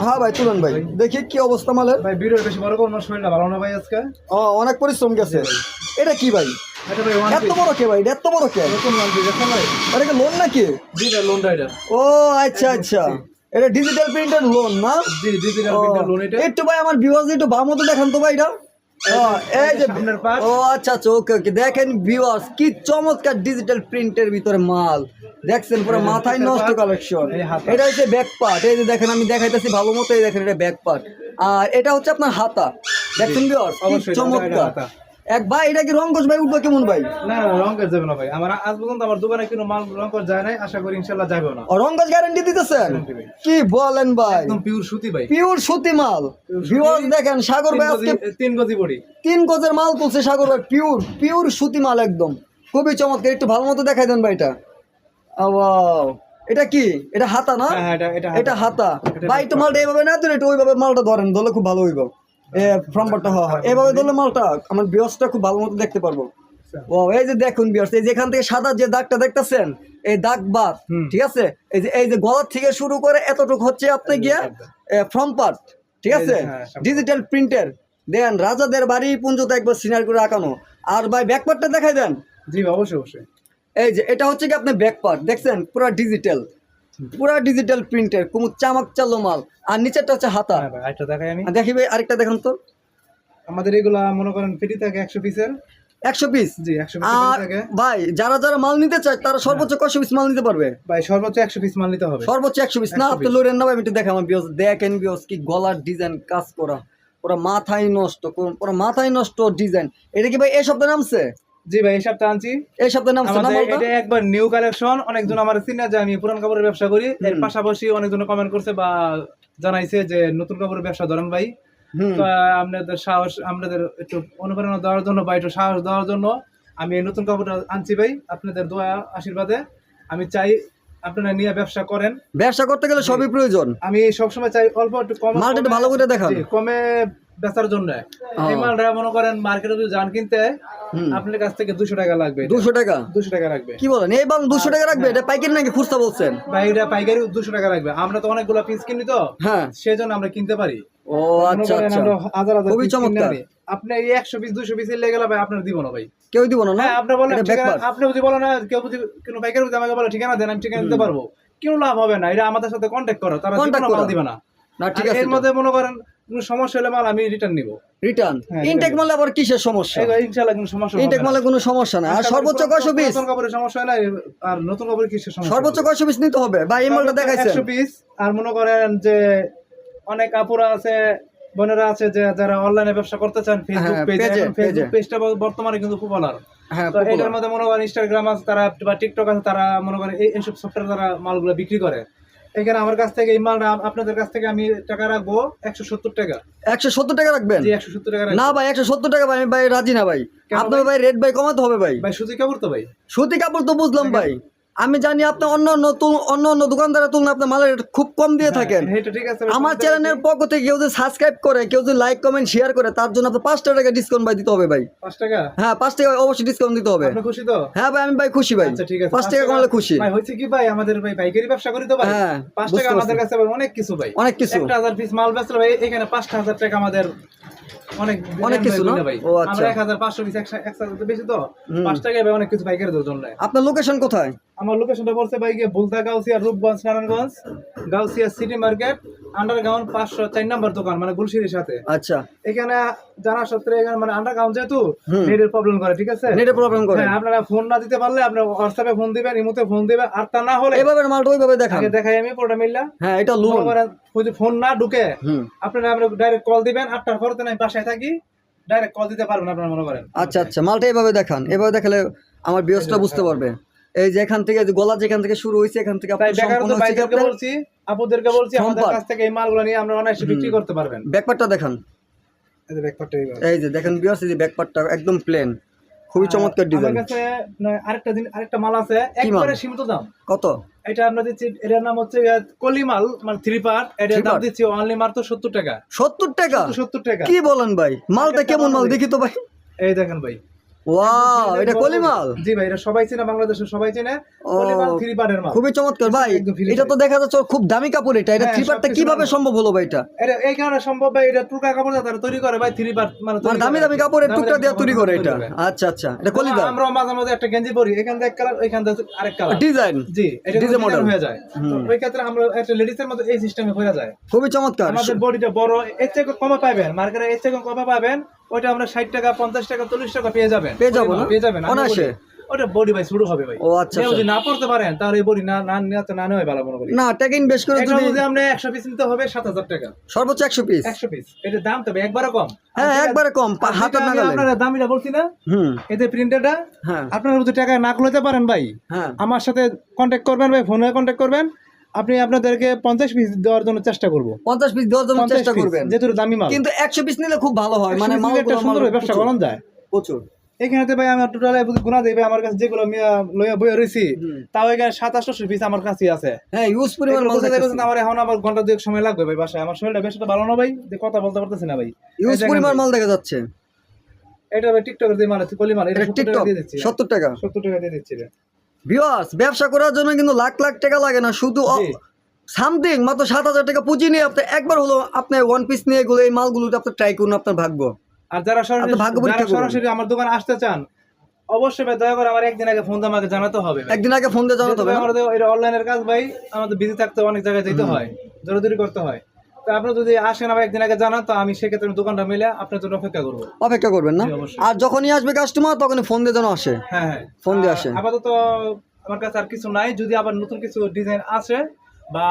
হ্যাঁ ভাই তুলেন ভাই। দেখি কি অবস্থা মালের। ভাই ভিডিও বেশি বড় করব না ভালো না ভাই আজকে? ও অনেক পরিশ্রম গেছে। এটা কি ভাই? এত বড় কে ভাই? এত বড় কে? এটা লোন নাকি? লোন ও আচ্ছা আচ্ছা। এটা ডিজিটাল প্রিন্টেড লোন না? জি দিদির ও, লোন এটা। একটু ভাই আমার ভিউয়ার্স একটু বাম মতো দেখান তো ভাই এটা। এই যে ও আচ্ছা আচ্ছা ওকে ওকে। দেখেন ভিউয়ার্স কি চমৎকার ডিজিটাল প্রিন্টের ভিতরে মাল। দেখছেন পুরো মাথায় নষ্ট কালেকশন এটা হচ্ছে ব্যাক পার্ট এই যে দেখেন আমি দেখাইতেছি ভালো মতো এই দেখেন এটা ব্যাক পার্ট আর এটা হচ্ছে আপনার হাতা। দেখছেন ভিউয়ার্স চমৎকার। এক ভাই এটা কি রঙ্গস ভাই উঠবে কেমন ভাই? না না যাবে না ভাই। আমার আজ পর্যন্ত আমার দোকানে কোনো মাল রং যায় নাই আশা করি ইনশাল্লাহ যাবে না। ও গ্যারান্টি দিতেছেন? কি বলেন ভাই? একদম পিওর সুতি ভাই। পিওর সুতি মাল। ভিউয়ার্স দেখেন সাগর তিন ভাই আজকে তিন গজি বড়ি। তিন গজের মাল তুলছে সাগর ভাই পিওর পিওর সুতি মাল একদম। খুবই চমৎকার একটু ভালো মতো দেখাই দেন ভাই এটা। আওয়াও। এটা কি? এটা হাতা না? হ্যাঁ, হ্যাঁ, এটা এটা হাতা। ভাই একটু মালটা এইভাবে না দিলে একটু ওইভাবে মালটা ধরেন ধরলে খুব ভালো হইব। এ হওয়া হয় এইভাবে ধরলে মালটা আমার বিয়সটা খুব ভালো মতো দেখতে পারব। ও এই যে দেখুন বিয়স এই যেখান থেকে সাদা যে দাগটা দেখতেছেন এই দাগ বাদ ঠিক আছে? এই যে এই যে গলার থেকে শুরু করে এতটুকু হচ্ছে আপনি গিয়া ফ্রম পার্ট ঠিক আছে যে, হ্যাঁ। ডিজিটাল প্রিন্টের দেন রাজাদের বাড়ি পুঞ্জতে একবার সিনার করে আঁকানো। আর ভাই ব্যাকপার্টটা দেখাই দেন। জি অবশ্যই অবশ্যই। এই যে এটা হচ্ছে কি আপনি ব্যাকপার্ট দেখছেন? পুরা ডিজিটাল পুরা ডিজিটাল প্রিন্টের কুমু চামাক চালো মাল। আর নিচেরটা হচ্ছে হাতা হ্যাঁ আরেকটা দেখাই আমি। দেখি ভাই আরেকটা দেখান তো। আমাদের এগুলা মনে করেন ফ্রি থাকে একশো পিসের একশো পিস জি একশো আর ভাই যারা যারা মাল নিতে চায় তারা সর্বোচ্চ কয়শো পিস মাল নিতে পারবে? ভাই সর্বোচ্চ একশো পিস মাল নিতে হবে। সর্বোচ্চ একশো পিস না 100 আপনি। লোরেন না ভাই আমি একটু দেখাম বিয়স দেখেন বিয়স কি গলার ডিজাইন কাজ করা। পুরো মাথায় নষ্ট পুরো মাথায় নষ্ট ডিজাইন এটা কি ভাই এই সপ্তাহে নামছে? জি ভাই এই সপ্তাহে আনছি। এই সপ্তাহে নামছে না মালটা এটা একবার নিউ কালেকশন অনেকজন আমার চিনে যে আমি পুরান কাপড়ের ব্যবসা করি। এর পাশাপাশি অনেকজন কমেন্ট করছে বা জানাইছে যে নতুন কাপড়ের ব্যবসা ধরেন ভাই। তো আপনাদের সাহস আপনাদের একটু অনুপ্রেরণা দেওয়ার জন্য বা একটু সাহস দেওয়ার জন্য আমি এই নতুন কাপড়টা আনছি ভাই। আপনাদের দোয়া আশীর্বাদে আমি চাই আপনারা নিয়ে ব্যবসা করেন। ব্যবসা করতে গেলে সবই প্রয়োজন। আমি সবসময় চাই অল্প একটু কম ভালো করে দেখান। কমে বেচার জন্য। এই মালটা মনে করেন মার্কেটে যদি যান কিনতে আপনার কাছ থেকে দুশো টাকা লাগবে দুশো টাকা? দুশো টাকা লাগবে। কি বলেন? এই বাং দুশো টাকা রাখবে এটা পাইকারি নাকি খুচরা বলছেন? বা পাইকারি দুশো টাকা লাগবে। আমরা তো অনেকগুলো পিস কিনি তো হ্যাঁ। সেই জন্য আমরা কিনতে পারি। ও আচ্ছা আচ্ছা। হাজার হাজার খুবই চমৎকার। আপনি এই একশো পিস দুশো পিস লেগে গেলে ভাই আপনার দিব না ভাই। কেউ দিব না না? হ্যাঁ আপনি বলেন আপনি যদি বলেন না কেউ যদি কোনো পাইকারি যদি আমাকে বলে ঠিকানা দেন আমি ঠিকানা দিতে পারব। কেউ লাভ হবে না। এটা আমাদের সাথে কন্ট্যাক্ট করো। তারা। দিবে না। না ঠিক আছে এর মধ্যে মনে করেন কোনো সমস্যা হলে মাল আমি রিটার্ন নিব। রিটার্ন ইনটেক মালে আবার কিসের সমস্যা? ইনশাআল্লাহ কোনো সমস্যা ইনটেক মালে কোনো সমস্যা না। আর সর্বোচ্চ কয়শো পিস? নতুন কাপড়ের সমস্যা হয় না আর নতুন কাপড়ের কিসের সমস্যা সর্বোচ্চ কয়শো পিস নিতে হবে? বা এই মালটা দেখাইছেন। একশো পিস। আর মনে করেন যে অনেক আপুরা আছে বোনেরা আছে যে যারা অনলাইনে ব্যবসা করতে চান ফেসবুক পেজে ফেসবুক পেজটা বর্তমানে কিন্তু হ্যাঁ তো এটার মধ্যে মনে করেন ইনস্টাগ্রাম আছে তারা বা টিকটক আছে তারা মনে করেন এই এইসব সফটওয়্যার তারা মালগুলো বিক্রি করে। এখানে আমার কাছ থেকে এই মালটা আপনাদের কাছ থেকে আমি টাকা রাখব একশো সত্তর টাকা। একশো সত্তর টাকা রাখবেন? একশো সত্তর টাকা না ভাই একশো সত্তর টাকা ভাই আমি ভাই রাজি না ভাই। আপনার ভাই? রেট ভাই কমাতে হবে ভাই। ভাই সুতি কাপড় তো ভাই। সুতি কাপড় তো বুঝলাম ভাই। আমি জানি আপনি অন্য অন্য অন্য অন্য দোকানদারের তুলনায় আপনার মালের খুব কম দিয়ে থাকেন। হ্যাঁ, আছে ভাই, আমার চ্যানেলের পক্ষ থেকে কেউ যদি সাবস্ক্রাইব করে কেউ যদি লাইক কমেন্ট শেয়ার করে তার জন্য আপনার পাঁচটা টাকা ডিসকাউন্ট ভাই দিতে হবে ভাই। পাঁচ টাকা? হ্যাঁ পাঁচ টাকা অবশ্যই ডিসকাউন্ট দিতে হবে। খুশি তো? হ্যাঁ ভাই আমি ভাই খুশি ভাই। আচ্ছা ঠিক আছে। পাঁচ টাকা কমালে খুশি। ভাই হচ্ছে কি ভাই আমাদের ভাই পাইকারি ব্যবসা করি তো ভাই? হ্যাঁ, পাঁচ টাকা আমাদের কাছে অনেক কিছু ভাই। অনেক কিছু। একটা হাজার পিস মাল বেচলে ভাই এখানে পাঁচটা হাজার টাকা আমাদের অনেক অনেক কিছু না? ও, আচ্ছা। আমরা পিস বেশি তো। ভাই অনেক কিছু জন্য আপনার লোকেশন কোথায়? আমার লোকেশনটা বলছে গিয়ে Bulta Gausia Rupganj Narayanganj Gausia city market underground পাঁচশো চার নাম্বার দোকান মানে গুলশিরির সাথে। আচ্ছা। এখানে জানা সত্ত্বে এখানে মানে আন্ডারগ্রাউন্ড যেহেতু নেটের প্রবলেম করে ঠিক আছে? নেটে প্রবলেম করে। হ্যাঁ আপনারা ফোন না দিতে পারলে আপনার হোয়াটসঅ্যাপে ফোন দিবেন ইমোতে ফোন দিবেন আর তা না হলে এইভাবে মালটা ওইভাবে দেখান। দেখাই আমি পুরোটা মিললা। হ্যাঁ এটা লোন যদি ফোন না ঢুকে আপনারা আমরা ডাইরেক্ট কল দিবেন আটটার পরে তো আমি বাসায় থাকি ডাইরেক্ট কল দিতে পারবেন আপনারা মনে করেন। আচ্ছা আচ্ছা মালটা এইভাবে দেখান। এভাবে দেখালে আমার বিয়সটা বুঝতে পারবে। এই যে এখান থেকে গলা যেখান থেকে শুরু হয়েছে এখান থেকে বলছি আপুদেরকে বলছি আমাদের কাছ থেকে এই মালগুলো নিয়ে আমরা অনায়াসে বিক্রি করতে পারবেন। ব্যাপারটা দেখান। এই যে দেখেন এই যে ব্যাকপার্টটা একদম প্লেন খুবই চমৎকার আমার ডিজাইন কাছে নয়, আরেকটা দিন আরেকটা মাল আছে একবারে সীমিত দাম। কত? এটা আমরা দিচ্ছি এটার নাম হচ্ছে কলিমাল মানে থ্রি পার্ট এটার দাম? দিচ্ছি অনলি মাত্র সত্তর টাকা। সত্তর টাকা? সত্তর টাকা। কি বলেন ভাই? মালটা কেমন মাল? দেখি তো ভাই। এই দেখেন ভাই। ওয়াও এটা কলিমাল। জি ভাই এটা সবাই চেনে বাংলাদেশের সবাই চেনে। কলিমাল থ্রি পার্টের মাল। খুবই চমৎকার ভাই। এটা তো দেখা যাচ্ছে খুব দামি কাপড় এটা। এটা হ্যাঁ, থ্রি পার্টটা কীভাবে সম্ভব হলো ভাই এটা? এটা এই কারণে সম্ভব ভাই এটা টুকা কাপড় তারা তৈরি করে ভাই থ্রি পার্ট মানে দামি দামি কাপড়ের টুকরা দিয়ে তৈরি করে এটা। আচ্ছা আচ্ছা। এটা কলিদা আমরা মাঝে মাঝে একটা গেঞ্জি পরি এখান থেকে কালার ওইখান থেকে আরেক কালার। ডিজাইন জি এটা ডিজে ডিজে মডেল হয়ে যায়। ওই ক্ষেত্রে আমরা একটা লেডিসের মতো এই সিস্টেমে হয়ে যায় খুবই চমৎকার। আমাদের বডিটা বড় এর থেকে কমে পাবেন। মার্কেটে এর থেকে কমে পাবেন। ওইটা আমরা ষাট টাকা পঞ্চাশ টাকা চল্লিশ টাকা পেয়ে যাবেন। পেয়ে যাব না? পেয়ে যাবেন আমি অনায়াসে? ওটা বডি ভাই শুরু হবে ভাই। ও আচ্ছা আচ্ছা। যদি না পড়তে পারেন তাহলে এই বডি না না না নেওয়াই ভালো মনে করি। না টাকা ইনভেস্ট করে যদি যদি আমরা একশো পিস নিতে হবে সাত হাজার টাকা। সর্বোচ্চ একশো পিস একশো পিস এটার দাম তবে একবারে কম। হ্যাঁ একবারে কম হাতের আমি নাগালে। আপনারা দামিটা বলছি না? হুম। এতে প্রিন্টারটা হ্যাঁ। আপনারা যদি টাকা না খুলতে পারেন ভাই হ্যাঁ। আমার সাথে কন্ট্যাক্ট করবেন ভাই ফোনে কন্ট্যাক্ট করবেন। আপনি আপনাদেরকে পঞ্চাশ পিস দেওয়ার জন্য চেষ্টা করব। পঞ্চাশ পিস দেওয়ার জন্য চেষ্টা করবেন। যেহেতু দামি মাল। কিন্তু একশো পিস নিলে খুব ভালো হয়। মানে একটা সুন্দর ব্যবসা। করানো যায়। প্রচুর। এখানে ভাই আমার টোটাল গুণা দেবে আমার কাছে যেগুলো লইয়া বইয়া রয়েছি তাও এখানে সাতাশশো পিস আমার কাছে আছে। হ্যাঁ ইউজ পরিমাণ দেখতেছেন, আমার এখন আমার ঘণ্টা দুয়েক সময় লাগবে ভাই বাসায়। আমার শরীরটা বেশ ভালো না ভাই যে কথা বলতে পারতেছি না ভাই। ইউজ পরিমাণ মাল দেখা যাচ্ছে। এটা ভাই টিকটকের মাল আছে কলি মাল এটা টিকটক দিয়ে দিচ্ছি। সত্তর টাকা। সত্তর টাকা দিয়ে দিচ্ছি ভিউয়ার্স ব্যবসা করার জন্য কিন্তু লাখ লাখ টাকা লাগে না শুধু সামথিং মাত্র সাত হাজার টাকা পুঁজি নিয়ে আপনি একবার হলো আপনি ওয়ান পিস নিয়ে এগুলো এই মালগুলো আপনি ট্রাই করুন আপনার ভাগ্য। আর যারা সরাসরি ভাগ্য সরাসরি আমার দোকানে আসতে চান অবশ্যই ভাই দয়া করে আমার একদিন আগে ফোন দিয়ে আমাকে জানাতে হবে একদিন আগে ফোন দিয়ে জানাতে হবে আমাদের এটা অনলাইনের কাজ ভাই আমাদের বিজি থাকতে অনেক জায়গায় যেতে হয় দৌড়াদৌড়ি করতে হয়। তো আপনি যদি আসেন আবার একদিন আগে জানান তো আমি সেক্ষেত্রে দোকানটা মিলে আপনার জন্য অপেক্ষা করব। অপেক্ষা করবেন না? আর যখনই আসবে কাস্টমার তখনই ফোন দিয়ে যেন আসে। হ্যাঁ হ্যাঁ। ফোন দিয়ে আসে। আপাতত আমার কাছে আর কিছু নাই। যদি আবার নতুন কিছু ডিজাইন আসে বা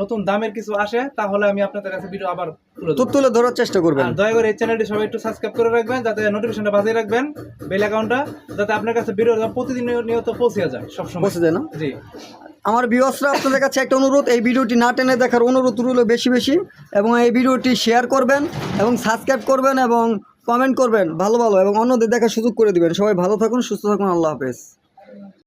নতুন দামের কিছু আসে তাহলে আমি আপনাদের কাছে ভিডিও আবার তুলে তুলে ধরার চেষ্টা করবেন। দয়া করে এই চ্যানেলটি সবাই একটু সাবস্ক্রাইব করে রাখবেন যাতে নোটিফিকেশনটা বাজিয়ে রাখবেন বেল অ্যাকাউন্টটা যাতে আপনার কাছে ভিডিও প্রতিদিন নিয়ত পৌঁছে যায় সবসময়। পৌঁছে যায় না? জি। আমার ভিউয়ার্সরা আপনাদের কাছে একটা অনুরোধ, এই ভিডিওটি না টেনে দেখার অনুরোধ রইল বেশি বেশি এবং এই ভিডিওটি শেয়ার করবেন এবং সাবস্ক্রাইব করবেন এবং কমেন্ট করবেন ভালো ভালো এবং অন্যদের দেখার সুযোগ করে দিবেন। সবাই ভালো থাকুন, সুস্থ থাকুন, আল্লাহ হাফেজ।